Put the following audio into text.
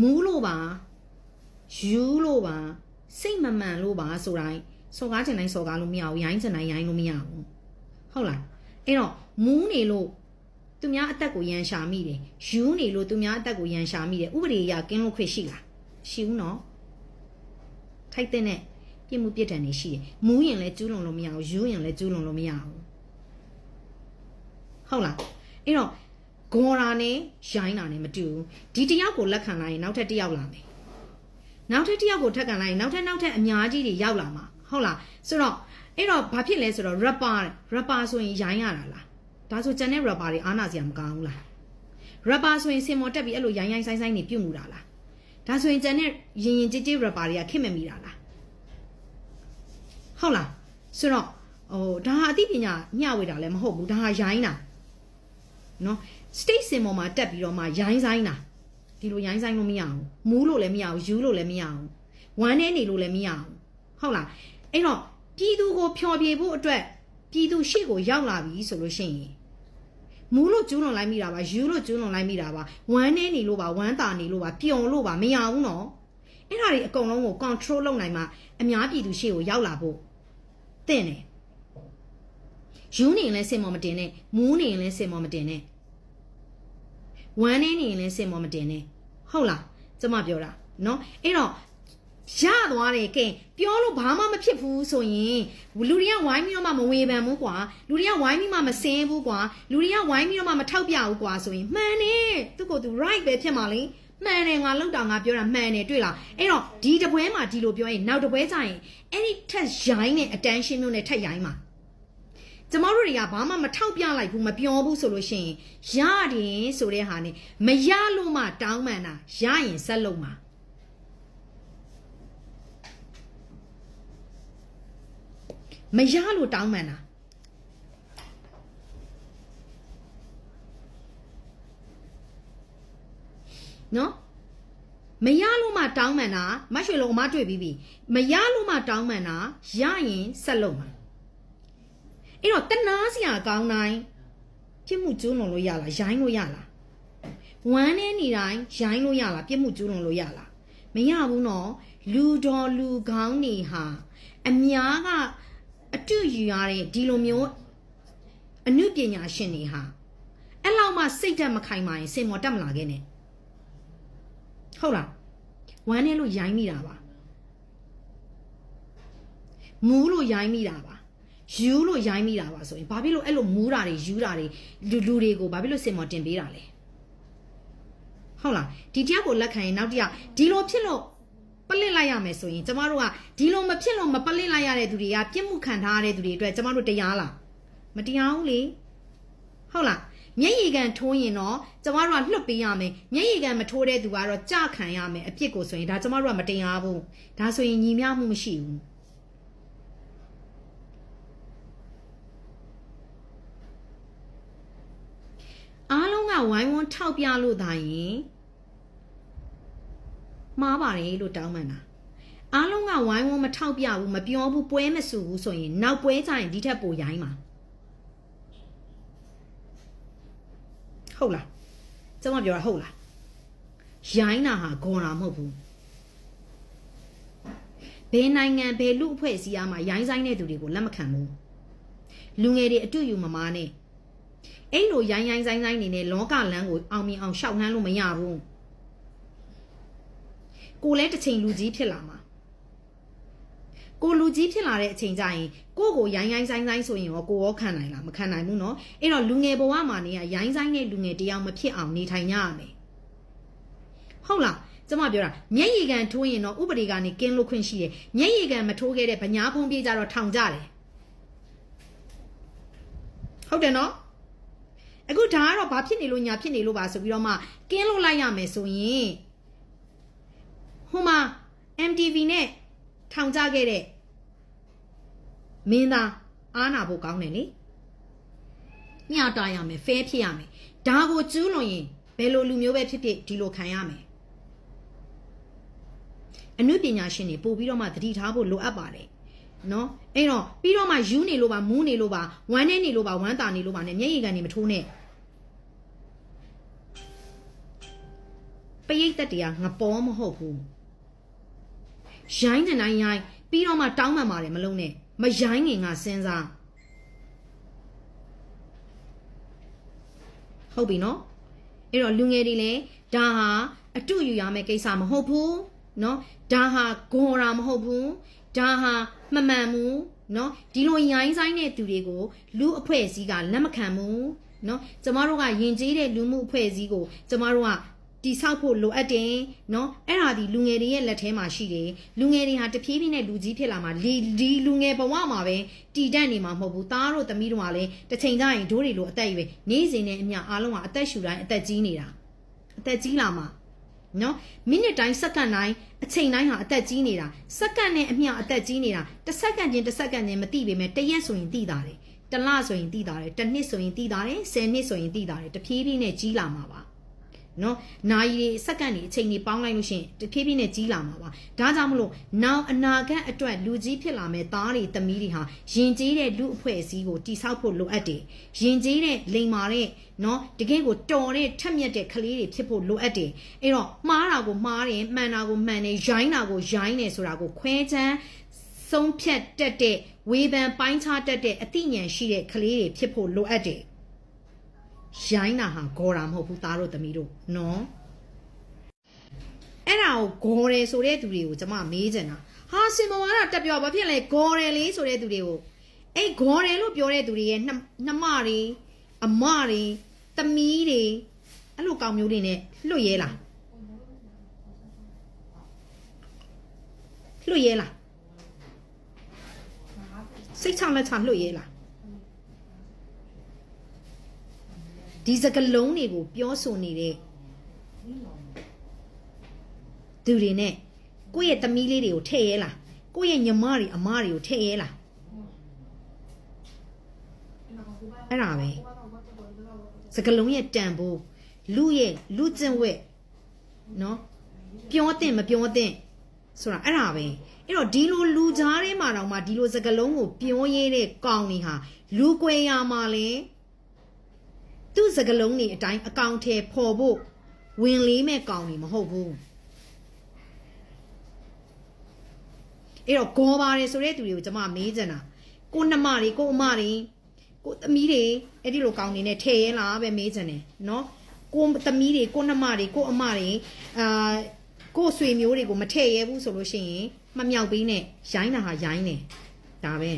မူးလို့ပါယူလို့ပါစိတ်မမှန်လို့ပါဆိုတိုင်းစော်ကားချင်တိုင်းစော်ကားလို့မရဘူးရိုင်းချင်တိုင်းရိုင်းလို့မရဘူးဟုတ်လားအဲ့တော့မူးနေလို့သူများအသက်ကိုရန်ရှာမိတယ်ယူနေလို့သူများအသက်ကိုရန်ရှာမိတယ်ဥပဒေအရကင်းလို့ခွင့်ရှိလားရှိဘူးနော်ထိုက်တဲ့နဲ့ပြစ်မှုပြစ်ဒဏ်တွေရှိတယ်မူးရင်လည်းကျူးလွန်လို့မရဘူးယူရင်လည်းကျူးလွန်လို့မရဘူးဟုတ်လားအဲ့တော့ ဂေါ်ရာနဲ့ရိုင်းတာနဲ့မတူဘူးဒီတယောက်ကိုလက်ခံလိုက်ရင်နောက်ထပ်တစ်ယောက်လာမယ်နောက်ထပ်တစ်ယောက်ကိုထပ်ခံလိုက်ရင်နောက်ထပ်နောက်ထပ်အများကြီးတွေရောက်လာမှာဟုတ်လားဆိုတော့အဲ့တော့ဘာဖြစ်လဲဆိုတော့ rapper rapper ဆိုရင်ရိုင်းရတာလားဒါဆိုကျန်တဲ့ rapper တွေအားနာစရာမကောင်းဘူးလား rapper ဆိုရင်စင်မော်တက်ပြီးအဲ့လိုရိုင်းရိုင်းဆိုင်ဆိုင်နေပြုတ်မှုတာလားဒါဆိုရင်ကျန်တဲ့ရင်ရင်ကြည်ကြည် rapper တွေကခင်မမိတာလားဟုတ်လားဆိုတော့ဟိုဒါဟာအသိပညာမျှဝေတာလည်းမဟုတ်ဘူးဒါဟာရိုင်းတာနော် state စင်ပေါ်မှာတက်ပြီးတော့မှရိုင်းဆိုင်တာဒီလိုရိုင်းဆိုင်လို့မရဘူးမူးလို့လည်းမရဘူးယူလို့လည်းမရဘူးဝမ်းနေနေလို့လည်းမရဘူးဟုတ်လားအဲ့တော့ပြည်သူကိုဖျော်ဖြေဖို့အတွက်ပြည်သူရှေ့ကိုရောက်လာပြီဆိုလို့ရှိရင်မူးလို့ကျူးလွန်လိုက်မိတာပါယူလို့ကျူးလွန်လိုက်မိတာပါဝမ်းနေနေလို့ပါဝမ်းတာနေလို့ပါပျော်လို့ပါမရဘူးနော်အဲ့ဒါတွေအကုန်လုံးကို control လုပ်နိုင်မှအများပြည်သူရှေ့ကိုရောက်လာဖို့တင့်တယ်ယူနေရင်လည်းစင်မော်မတင်နဲ့မူးနေရင်လည်းစင်မော်မတင်နဲ့ ဝမ်းနေနေရင်လည်းစင်မော်မတင်နဲ့ဟုတ်လားကျမပြောတာနော်အဲ့တော့ရသွားတယ်ကဲပြောလို့ဘာမှမဖြစ်ဘူးဆိုရင်လူတွေကဝိုင်းပြီးတော့မှမဝေဖန်ဘူးကွာလူတွေကဝိုင်းပြီးမှမစင်းဘူးကွာလူတွေကဝိုင်းပြီးတော့မှမထောက်ပြဘူးကွာဆိုရင်မှန်တယ်သူကသူ right ပဲဖြစ်မှာလေမှန်တယ်ငါလောက်တာငါပြောတာမှန်တယ်တွေ့လားအဲ့တော့ဒီတပွဲမှာဒီလိုပြောရင်နောက်တပွဲကျရင်အဲ့ဒီထက်ရိုင်းတဲ့ attention မျိုးနဲ့ထက်ရိုင်းမှာ ကျမတို့တွေကဘာမှမထောက်ပြလိုက်ဘူးမပြောဘူးဆိုလို့ရှိရင်ရတယ်ဆိုတဲ့ဟာနဲ့မရလို့မှတောင်းပန်တာရရင်ဆက်လုံးမှာမရလို့တောင်းပန်တာနော်မရလို့မှတောင်းပန်တာမတ်ရွှေလုံးအမတွေ့ပြီးပြီမရလို့မှတောင်းပန်တာရရင်ဆက်လုံးမှာ အဲ့တော့တနာစရာကောင်းတိုင်းပြစ်မှုကျူးလွန်လို့ရလားရိုင်းလို့ရလားဝမ်းနေနေတိုင်းရိုင်းလို့ရလားပြစ်မှုကျူးလွန်လို့ရလားမရဘူးနော်လူတော်လူကောင်းနေဟာအများကအတူယူရတဲ့ဒီလိုမျိုးအမှုပညာရှင်တွေဟာအဲ့လောက်မှစိတ်ဓာတ်မခိုင်မာရင်စင်မော်တက်မလာခဲ့နဲ့ဟုတ်လားဝမ်းနေလို့ရိုင်းမိတာပါမူးလို့ရိုင်းမိတာပါ ယူလို့ရိုင်းမိတာပါဆိုရင်ဘာဖြစ်လို့အဲ့လိုမူးတာတွေယူတာတွေလူလူတွေကိုဘာဖြစ်လို့စင်မော်တင်ပေးတာလဲဟုတ်လားဒီတယောက်ကိုလက်ခံရင်နောက်တယောက်ဒီလိုဖြစ်လို့ပလစ်လိုက်ရမယ်ဆိုရင်ကျမတို့ကဒီလိုမဖြစ်လို့မပလစ်လိုက်ရတဲ့သူတွေကပြစ်မှုခံထားရတဲ့သူတွေအတွက်ကျမတို့တရားလားမတရားဘူးလေဟုတ်လားမျက်ရည်ကန်ထိုးရင်တော့ကျမတို့ကလွတ်ပေးရမယ်မျက်ရည်ကန်မထိုးတဲ့သူကတော့ကြခံရမယ်အပြစ်ကိုဆိုရင်ဒါကျမတို့ကမတရားဘူးဒါဆိုရင်ညီမျှမှုမရှိဘူးအားလုံးက ဝိုင်းဝန်းထောက်ပြလို့သာရင်မှားပါတယ်လို့တောင်းပန်တာအားလုံးကဝိုင်းဝန်းမထောက်ပြဘူးမပြောဘူးပွဲမဆူဘူးဆိုရင်နောက်ပွဲကျရင်ဒီထက်ပိုရိုင်းမှာဟုတ်လားကျမပြောတာဟုတ်လားရိုင်းတာဟာဂွန်တာမဟုတ်ဘူးဘယ်နိုင်ငံဘယ်လူအဖွဲ့အစည်းအားမှာရိုင်းဆိုင်တဲ့သူတွေကိုလက်မခံဘူးလူငယ်တွေအတူယူမမားနဲ့ အဲ့လိုရိုင်းရိုင်းဆိုင်ဆိုင်နေနဲ့လောကလမ်းကိုအောင်မြင်အောင်ရှောက်နှမ်းလို့မရဘူးကိုလည်းတစ်ချိန်လူကြီးဖြစ်လာမှာကိုလူကြီးဖြစ်လာတဲ့အချိန်ကျရင်ကိုကိုရိုင်းရိုင်းဆိုင်ဆိုင်ဆိုရင်ရောကိုရောခံနိုင်လားမခံနိုင်ဘူးเนาะအဲ့တော့လူငယ်ဘဝမှာနေရရိုင်းဆိုင်တဲ့လူငယ်တယောက်မဖြစ်အောင်နေထိုင်ကြရမယ်ဟုတ်လားကျမပြောတာမျက်ရည်ကန်ထိုးရင်တော့ဥပဒေကနေကင်းလို့ခွင့်ရှိတယ်မျက်ရည်ကန်မထိုးခဲ့တဲ့ဗညာဖုံးပြေးကြတော့ထောင်ကြတယ်ဟုတ်တယ်နော်အခုဒါကတော့ ဘာဖြစ်နေလို့ညာဖြစ်နေလို့ပါဆိုပြီးတော့မှကင်းလို့လိုက်ရမယ်ဆိုရင်ဟိုမှာ MTV နဲ့ထောင်ကြခဲ့တဲ့မင်းသားအားနာဖို့ကောင်းတယ်လေညတာရမယ်ဖဲဖြစ်ရမယ်ဒါကိုကျူးလွန်ရင်ဘယ်လိုလူမျိုးပဲဖြစ်ဖြစ်ဒီလိုခံရမယ်အနုပညာရှင်တွေပို့ပြီးတော့မှသတိထားဖို့လိုအပ်ပါတယ်နော်အဲ့တော့ပြီးတော့မှယူနေလို့ပါမူးနေလို့ပါဝမ်းနေနေလို့ပါဝမ်းတာနေလို့ပါနဲ့မျက်ရည်ကန်နေမထိုးနဲ့ ပရိတ်သက်တွေကငပေါမဟုတ်ဘူးရိုင်းနေနိုင်ရိုင်းပြီးတော့မှတောင်းမှန်ပါတယ်မလုံးနဲ့မရိုင်းငင်ကစဉ်းစားဟုတ်ပြီနော်အဲ့တော့လူငယ်တွေလည်းဒါဟာအတုယူရမယ့်ကိစ္စမဟုတ်ဘူးနော်ဒါဟာဂွန်ရာမဟုတ်ဘူးဒါဟာမမှန်ဘူးနော်ဒီလိုရိုင်းဆိုင်တဲ့သူတွေကိုလူအဖွဲ့အစည်းကလက်မခံဘူးနော်ကျမတို့ကယဉ်ကျေးတဲ့လူမှုအဖွဲ့အစည်းကိုကျမတို့က တိဆောက်ဖို့လိုအပ်တယ်เนาะအဲ့ဒါဒီလူငယ်တွေရဲ့လက်ထဲမှာရှိတယ်လူငယ်တွေဟာတဖြည်းဖြည်းနဲ့လူကြီးဖြစ်လာမှာဒီဒီလူငယ်ဘဝမှာပဲတည်တတ်နေမှာမဟုတ်ဘူးသားတို့သမီးတို့ကလည်းတစ်ချိန်ကျရင်ဒိုးတွေလိုအသက်အရွယ်နေ့စဉ်နဲ့အမျှအားလုံးကအသက်ရှူတိုင်းအသက်ကြီးနေတာအသက်ကြီးလာမှာ နော်မိနစ်တိုင်းစက္ကန့်တိုင်းအချိန်တိုင်းဟာအသက်ကြီးနေတာစက္ကန့်နဲ့အမျှအသက်ကြီးနေတာတစ်စက္ကန့်ချင်းတစ်စက္ကန့်ချင်းမသိပေမဲ့တစ်ရက်ဆိုရင်သိတာတယ်တစ်လဆိုရင်သိတာတယ်တစ်နှစ်ဆိုရင်သိတာတယ်ဆယ်နှစ်ဆိုရင်သိတာတယ်တဖြည်းဖြည်းနဲ့ကြီးလာမှာပါ နော်နာရီတွေစက္ကန့်တွေအချိန်တွေပေါင်းလိုက်လို့ရှိရင်တဖြည်းဖြည်းနဲ့ကြီးလာမှာပါဒါကြောင့်မလို့နောက်အနာဂတ်အတွက်လူကြီးဖြစ်လာမဲ့သားတွေသမီးတွေဟာယဉ်ကျေးတဲ့လူအဖွဲ့အစည်းကိုတိဆောက်ဖို့လိုအပ်တယ်ယဉ်ကျေးတဲ့လိမ်မာတဲ့နော်တကယ့်ကိုတော်တဲ့ထက်မြက်တဲ့ကလေးတွေဖြစ်ဖို့လိုအပ်တယ်အဲ့တော့မှားတာကိုမှားတယ်မှန်တာကိုမှန်တယ်ရိုင်းတာကိုရိုင်းတယ်ဆိုတာကိုခွဲခြမ်းဆုံးဖြတ်တတ်တဲ့ဝေဖန်ပိုင်းခြားတတ်တဲ့အသိဉာဏ်ရှိတဲ့ကလေးတွေဖြစ်ဖို့လိုအပ်တယ် ရိုင်းတာဟာဂေါ်တာမဟုတ်ဘူးသားတို့သမီးတို့နော်အဲ့ဒါကိုဂေါ်တယ်ဆိုတဲ့သူတွေကိုကျွန်မမေးချင်တာဟာစင်မောကတော့တက်ပြောဘာဖြစ်လဲဂေါ်တယ်လေဆိုတဲ့သူတွေကိုအဲ့ဂေါ်တယ်လို့ပြောတဲ့သူတွေရဲ့နှမနှမတွေအမတွေသမီးတွေအဲ့လိုကောင်မျိုးတွေနဲ့လွတ်ရဲလားလွတ်ရဲလားစိတ်ချလက်ချလွတ်ရဲလား ဒီစကလုံးတွေကိုပြောဆိုနေတဲ့သူတွေနဲ့ကိုယ့်ရဲ့သမီးလေးတွေကိုထည့်ရဲလားကိုယ့်ရဲ့ညီမတွေအမတွေကိုထည့်ရဲလားအဲ့ဒါပဲစကလုံးရဲ့တန်ဖိုးလူရဲ့လူကျင့်ဝက်နော်ပြောတဲ့မပြောတဲ့ဆိုတာအဲ့ဒါပဲအဲ့တော့ဒီလိုလူကြားထဲမှာတောင်မှဒီလိုစကလုံးကိုပြောရဲတဲ့ကောင်တွေဟာလူကွယ်ရမှာလဲ သူ့စကလုံးတွေအတိုင်းအကောင့်ထဲပေါ်ဖို့ဝင်လေးမဲ့ကောင်တွေမဟုတ်ဘူးအဲ့တော့ဂေါ်ပါတယ်ဆိုတဲ့သူတွေကိုကျွန်မမေးချင်တာကိုနှမတွေကိုအမတွေကိုသမီးတွေအဲ့ဒီလိုကောင်တွေနဲ့ထည့်ရဲလားပဲမေးချင်တယ်နော်ကိုသမီးတွေကိုနှမတွေကိုအမတွေအာကိုဆွေမျိုးတွေကိုမထည့်ရဲဘူးဆိုလို့ရှိရင်မမြောက်ပေးနဲ့ရိုင်းတာဟာရိုင်းတယ်ဒါပဲ